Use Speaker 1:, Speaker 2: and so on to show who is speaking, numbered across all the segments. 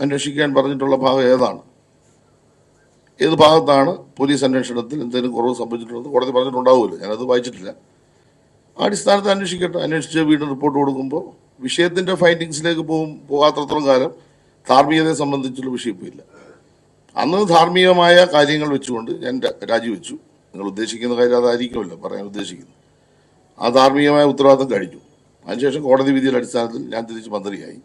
Speaker 1: അന്വേഷിക്കാൻ പറഞ്ഞിട്ടുള്ള ഭാഗം ഏതാണ്? ഏത് ഭാഗത്താണ് പോലീസ് അന്വേഷണത്തിൽ എന്തെങ്കിലും കുറവ് സംഭവിച്ചിട്ടുള്ളത്? കോടതി പറഞ്ഞിട്ടുണ്ടാവുമല്ലോ. ഞാനത് വായിച്ചിട്ടില്ല. ആ അടിസ്ഥാനത്തിൽ അന്വേഷിക്കട്ടെ. അന്വേഷിച്ച് വീണ്ടും റിപ്പോർട്ട് കൊടുക്കുമ്പോൾ വിഷയത്തിന്റെ ഫൈൻഡിങ്സിലേക്ക് പോകും പോകാത്തത്രത്തോളം കാലം ധാർമ്മികതയെ സംബന്ധിച്ചുള്ള വിഷയം ഇല്ല അന്ന് ധാർമ്മികമായ കാര്യങ്ങൾ വെച്ചുകൊണ്ട് ഞാൻ രാജിവെച്ചു. നിങ്ങൾ ഉദ്ദേശിക്കുന്ന കാര്യം അതായിരിക്കുമല്ലോ. പറയാൻ ഉദ്ദേശിക്കുന്നു. ആ ധാർമ്മികമായ ഉത്തരവാദിത്തം കഴിഞ്ഞു. അതിനുശേഷം കോടതി വിധിയുടെ അടിസ്ഥാനത്തിൽ ഞാൻ തിരിച്ച് മന്ത്രിയായി.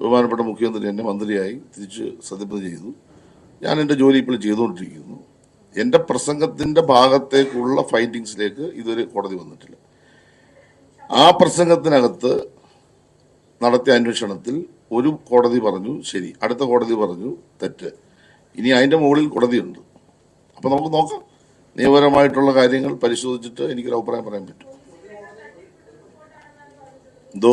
Speaker 1: ബഹുമാനപ്പെട്ട മുഖ്യമന്ത്രി എന്നെ മന്ത്രിയായി തിരിച്ച് സത്യപ്രതിജ്ഞ ചെയ്തു. ഞാൻ എന്റെ ജോലി ഇപ്പോൾ ചെയ്തുകൊണ്ടിരിക്കുന്നു. എന്റെ പ്രസംഗത്തിന്റെ ഭാഗത്തേക്കുള്ള ഫൈൻഡിങ്സിലേക്ക് ഇതുവരെ കോടതി വന്നിട്ടില്ല. ആ പ്രസംഗത്തിനകത്ത് നടത്തിയ അന്വേഷണത്തിൽ ഒരു കോടതി പറഞ്ഞു ശരി അടുത്ത കോടതി പറഞ്ഞു തെറ്റ്. ഇനി അതിന്റെ മുകളിൽ കോടതിയുണ്ട്. അപ്പോൾ നമുക്ക് നോക്കാം. നിയമപരമായിട്ടുള്ള കാര്യങ്ങൾ പരിശോധിച്ചിട്ട് എനിക്കൊരു അഭിപ്രായം പറയാൻ പറ്റും. എന്തോ?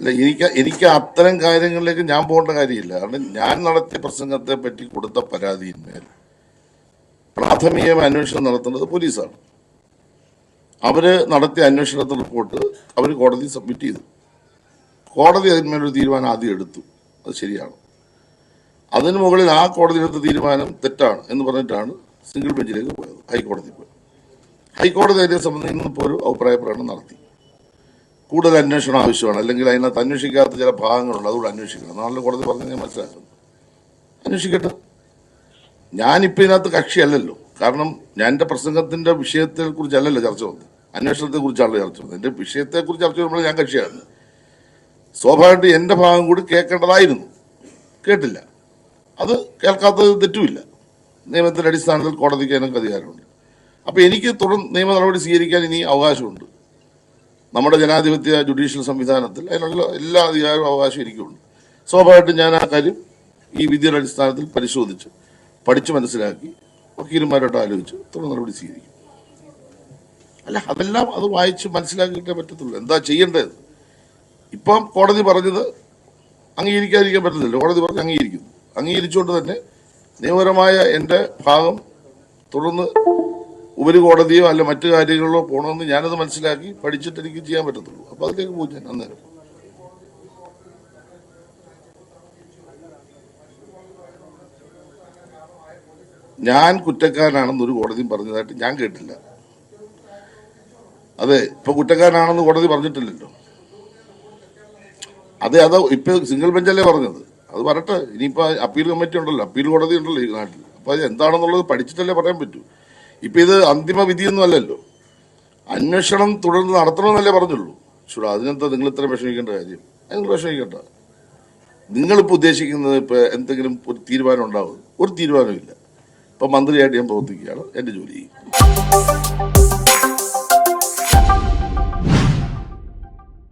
Speaker 1: അല്ല എനിക്ക് എനിക്ക് അത്തരം കാര്യങ്ങളിലേക്ക് ഞാൻ പോകേണ്ട കാര്യമില്ല. കാരണം ഞാൻ നടത്തിയ പ്രസംഗത്തെ പറ്റി കൊടുത്ത പരാതിയിന്മേൽ പ്രാഥമികമായ അന്വേഷണം നടത്തുന്നത് പോലീസാണ്. അവർ നടത്തിയ അന്വേഷണത്തിന്റെ റിപ്പോർട്ട് അവർ കോടതി സബ്മിറ്റ് ചെയ്തു. കോടതി അതിന്മേലൊരു തീരുമാനം ആദ്യം എടുത്തു. അത് ശരിയാണ്. അതിന് മുകളിൽ ആ കോടതി എടുത്ത തീരുമാനം തെറ്റാണ് എന്ന് പറഞ്ഞിട്ടാണ് സിംഗിൾ ബെഞ്ചിലേക്ക് പോയത് ഹൈക്കോടതി പോയത്. ഹൈക്കോടതി അതിനെ സംബന്ധിച്ച് ഇന്നിപ്പോൾ ഒരു അഭിപ്രായ പ്രകടനം നടത്തി. കൂടുതൽ അന്വേഷണം ആവശ്യമാണ്. അല്ലെങ്കിൽ അതിനകത്ത് അന്വേഷിക്കാത്ത ചില ഭാഗങ്ങളുണ്ട്. അതുകൂടെ അന്വേഷിക്കണം. എന്നാണല്ലോ കോടതി പറഞ്ഞു ഞാൻ മനസ്സിലാക്കുന്നു. അന്വേഷിക്കട്ടെ. ഞാനിപ്പോൾ ഇതിനകത്ത് കക്ഷിയല്ലല്ലോ. കാരണം ഞാൻ എന്റെ പ്രസംഗത്തിന്റെ വിഷയത്തെ കുറിച്ചല്ലല്ലോ ചർച്ച വന്നത്. അന്വേഷണത്തെ കുറിച്ചാണല്ലോ ചർച്ച വന്നത്. എന്റെ വിഷയത്തെ കുറിച്ച് ചർച്ച ചെയ്യുമ്പോൾ ഞാൻ കക്ഷിയാണ്. സ്വാഭാവികമായിട്ട് എന്റെ ഭാഗം കൂടി കേൾക്കേണ്ടതായിരുന്നു. കേട്ടില്ല. അത് കേൾക്കാത്തത് തെറ്റുമില്ല. നിയമത്തിന്റെ അടിസ്ഥാനത്തിൽ കോടതിക്ക് അതിനൊക്കെ അധികാരമുണ്ട്. അപ്പോൾ എനിക്ക് തുടർ നിയമ നടപടി സ്വീകരിക്കാൻ ഇനി അവകാശമുണ്ട്. നമ്മുടെ ജനാധിപത്യ ജുഡീഷ്യൽ സംവിധാനത്തിൽ അതിനുള്ള എല്ലാ അധികാരവും അവകാശവും എനിക്കുണ്ട്. സ്വാഭാവികമായിട്ടും ഞാൻ ആ കാര്യം ഈ വിധിയുടെ അടിസ്ഥാനത്തിൽ പരിശോധിച്ച് പഠിച്ചു മനസ്സിലാക്കി വക്കീലന്മാരോട്ട് ആലോചിച്ച് തുടർ നടപടി സ്വീകരിക്കും. അല്ല അതെല്ലാം അത് വായിച്ച് മനസ്സിലാക്കിയിട്ടേ പറ്റത്തുള്ളൂ. എന്താ ചെയ്യേണ്ടത്? ഇപ്പം കോടതി പറഞ്ഞത് അംഗീകരിക്കാതിരിക്കാൻ പറ്റത്തില്ല. കോടതി പറഞ്ഞ് അംഗീകരിക്കുന്നു. അംഗീകരിച്ചുകൊണ്ട് തന്നെ നിയമപരമായ എന്റെ ഭാഗം തുടർന്ന് ഉപരികോടതിയോ അല്ല മറ്റു കാര്യങ്ങളിലോ പോകണമെന്ന് ഞാനത് മനസ്സിലാക്കി പഠിച്ചിട്ട് എനിക്ക് ചെയ്യാൻ പറ്റത്തുള്ളൂ. അപ്പൊ അതിലേക്ക് പോകും ഞാൻ അന്നേരം. ഞാൻ കുറ്റക്കാരനാണെന്ന് ഒരു കോടതിയും പറഞ്ഞതായിട്ട് ഞാൻ കേട്ടില്ല. അതെ ഇപ്പൊ കുറ്റക്കാരനാണെന്ന് കോടതി പറഞ്ഞിട്ടില്ലല്ലോ. അതെ അത് ഇപ്പൊ സിംഗിൾ ബെഞ്ചല്ലേ പറഞ്ഞത്? അത് പറട്ടെ ഇനിയിപ്പോ അപ്പീൽ കമ്മിറ്റി ഉണ്ടല്ലോ അപ്പീൽ കോടതി ഉണ്ടല്ലോ ഈ നാട്ടിൽ അപ്പൊ അത് എന്താണെന്നുള്ളത് പഠിച്ചിട്ടല്ലേ പറയാൻ പറ്റൂ. ഇപ്പൊ ഇത് അന്തിമ വിധിയൊന്നും അല്ലല്ലോ. അന്വേഷണം തുടർന്ന് നടത്തണമെന്നല്ലേ പറഞ്ഞുള്ളൂ. ചൂടാ അതിനെന്താ നിങ്ങൾ ഇത്ര വിഷമിക്കേണ്ട കാര്യം? നിങ്ങൾ വിഷമിക്കേണ്ട. നിങ്ങളിപ്പോൾ ഉദ്ദേശിക്കുന്നത് ഇപ്പൊ എന്തെങ്കിലും ഒരു തീരുമാനം ഉണ്ടാവും. ഒരു തീരുമാനമില്ല ഇപ്പൊ മന്ത്രിയായിട്ട് ഞാൻ പ്രവർത്തിക്കുകയാണ്. എന്റെ ജോലി.